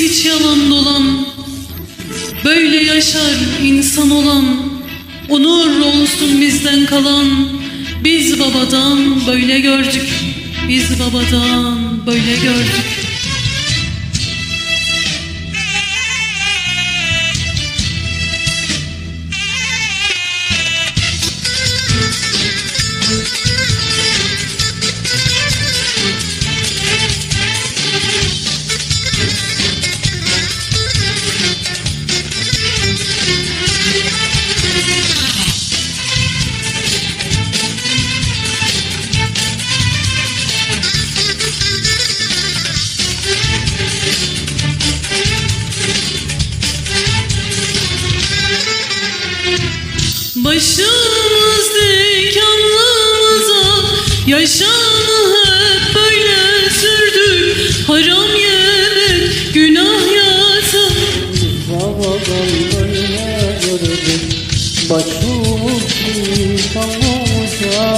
hiç yalan dolan Böyle yaşar insan olan Onur olsun bizden kalan. Biz babadan böyle gördük Biz babadan böyle gördük Başımız dikanlımıza Yaşamı hep böyle sürdük Haram yemek günah yasak Babadan böyle gördük Başımız insanımıza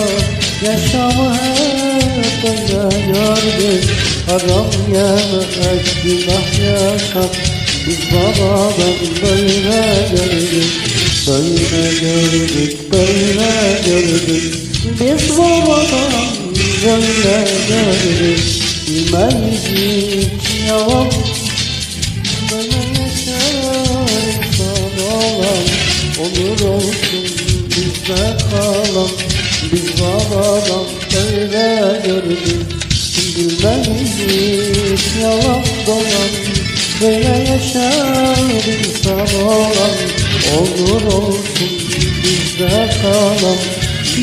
Yaşamı hep böyle gördük Haram yemek günah yasak Biz babadan böyle Böyle gördük, böyle gördük. Biz babadan böyle gördük. Bilmeyiz hiç yalan? Böyle yaşar insan olan Olur olsun bizde kalan. Biz babadan böyle gördük. Bilmeyiz hiç yalan dolan? Böyle yaşar insan olan Olur olsun bizde kalan.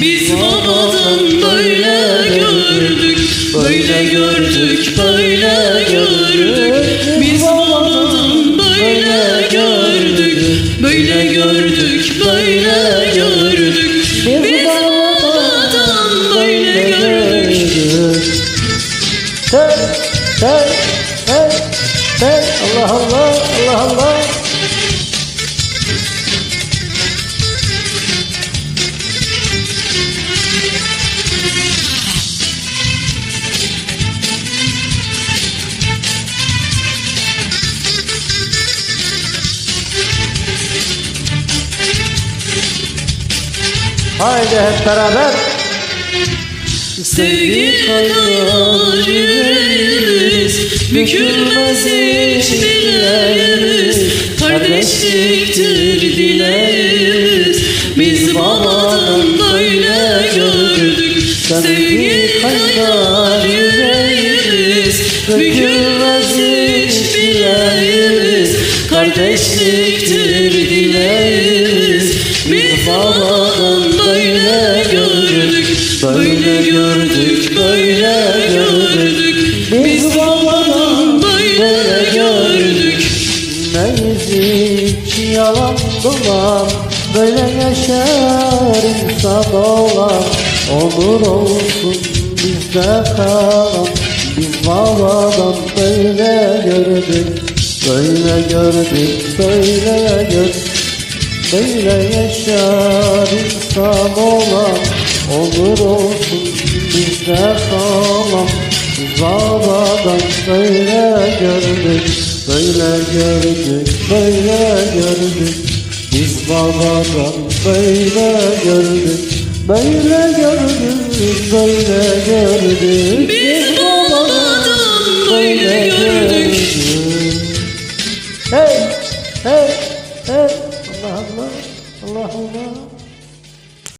Biz babadan böyle gördük Böyle gördük, böyle gördük. Biz babadan böyle gördük Böyle gördük, böyle gördük. Biz babadan böyle gördük. Hey, hey, hey, hey, Allah Allah, Allah Allah. Haydi hep beraber. Sevgi kaynar yüreğimiz Bükülmez hiç dileğimiz Kardeşliktir dileğimiz Biz babadan böyle gördük. Sevgi kaynar yüreğimiz Bükülmez hiç Kardeşliktir gördük Böyle gördük, böyle gördük. Biz babadan böyle gördük. Hiç yalan dolan Böyle yaşar insan olan Olur olsun bizde kalan Biz babadan böyle gördük. Böyle gördük, böyle gördük Böyle yaşar insan olan Olur olsun bizde kalan. Biz babadan böyle gördük Böyle gördük, böyle gördük. Biz babadan böyle gördük Böyle gördük, böyle gördük. Biz babadan böyle